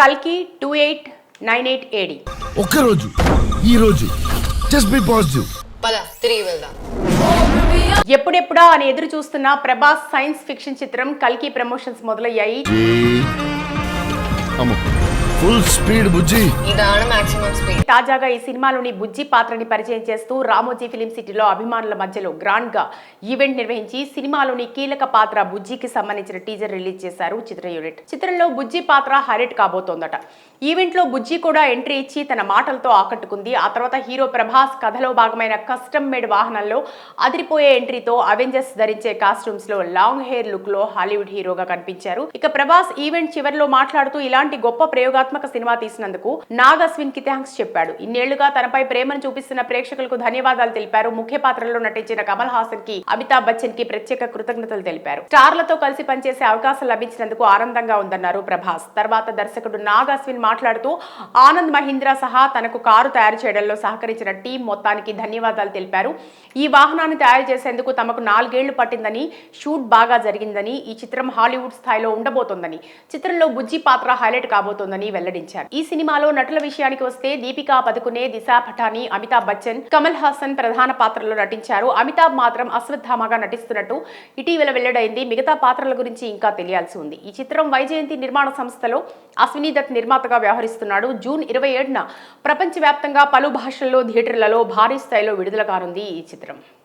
కల్కి two eight nine eight AD. ఒక్కరోజు ఈ రోజు జస్ట్ బి పాజిటివ్ పద తిరిగి వెళ్దాం. ఎప్పుడెప్పుడా అని ఎదురు చూస్తున్న ప్రభాస్ సైన్స్ ఫిక్షన్ చిత్రం కల్కి ప్రమోషన్స్ మొదలయ్యాయి. అమ్మో. Full speed Bujji. తాజాగా ఈ సినిమాలోని బుజ్జి పాత్రని పరిచయం చేస్తూ రామోజీ ఫిలిం సిటీలో అభిమానుల మధ్యలో గ్రాండ్గా ఈవెంట్ నిర్వహించి సినిమాలోని కీలక పాత్ర బుజ్జికి సంబంధించిన టీజర్ రిలీజ్ చేశారు చిత్ర యూనిట్. చిత్రంలో బుజ్జి పాత్ర హైలైట్ కాబోతోందట. ఈవెంట్లో బుజ్జి కూడా ఎంట్రీ ఇచ్చి తన మాటలతో ఆకట్టుకుంది. ఆ తర్వాత హీరో ప్రభాస్ కథలో భాగమైన కస్టమ్ మేడ్ వాహనంలో అదిరిపోయే ఎంట్రీతో అవెంజర్స్ ధరించే కాస్ట్యూమ్స్లో లాంగ్ హెయిర్ లుక్లో హాలీవుడ్ హీరోగా కనిపించారు. ఇక ప్రభాస్ ఈవెంట్ చివరిలో మాట్లాడుతూ ఇలాంటి గొప్ప ప్రయోగాత్మక సినిమా తీసినందుకు నాగ్ అశ్విన్కి థ్యాంక్స్ చెప్పాడు. ఇన్నేళ్ళుగా తనపై ప్రేమను చూపిస్తున్న ప్రేక్షకులకు ధన్యవాదాలు తెలిపారు. ముఖ్య పాత్రలో నటించిన కమల్ హాసన్కి అమితాబ్ బచ్చన్కి ప్రత్యేక కృతజ్ఞతలు తెలిపారు. స్టార్లతో కలిసి పనిచేసే అవకాశం లభించినందుకు ఆనందంగా ఉందన్నారు ప్రభాస్. తర్వాత దర్శకుడు నాగ్ అశ్విన్ మాట్లాడుతూ ఆనంద్ మహీంద్రా సహా తనకు కారు తయారు చేయడంలో సహకరించిన టీం మొత్తానికి ధన్యవాదాలు తెలిపారు. ఈ వాహనాన్ని తయారు చేసేందుకు తమకు నాలుగేళ్ళు పట్టిందని షూట్ బాగా జరిగిందని ఈ చిత్రం హాలీవుడ్ స్థాయిలో ఉండబోతోందని. చిత్రంలో బుజ్జి పాత్ర హైలైట్ కాబోతోందని వెల్లడించారు. ఈ సినిమాలో నటుల విషయానికి వస్తే దీపికా పదుకునే దిశా పఠాని అమితాబ్ బచ్చన్ కమల్ హాసన్ ప్రధాన పాత్రలో నటించారు. అమితాబ్ మాత్రం అశ్వత్థామగా నటిస్తున్నట్టు ఇటీవల వెల్లడైంది. మిగతా పాత్రల గురించి ఇంకా తెలియాల్సి ఉంది. ఈ చిత్రం వైజయంతి నిర్మాణ సంస్థలో అశ్విని దత్ నిర్మాతగా వ్యవహరిస్తున్నాడు. జూన్ ఇరవై ఏడున ప్రపంచవ్యాప్తంగా పలు భాషల్లో థియేటర్లలో భారీ స్థాయిలో విడుదల కానుంది ఈ చిత్రం.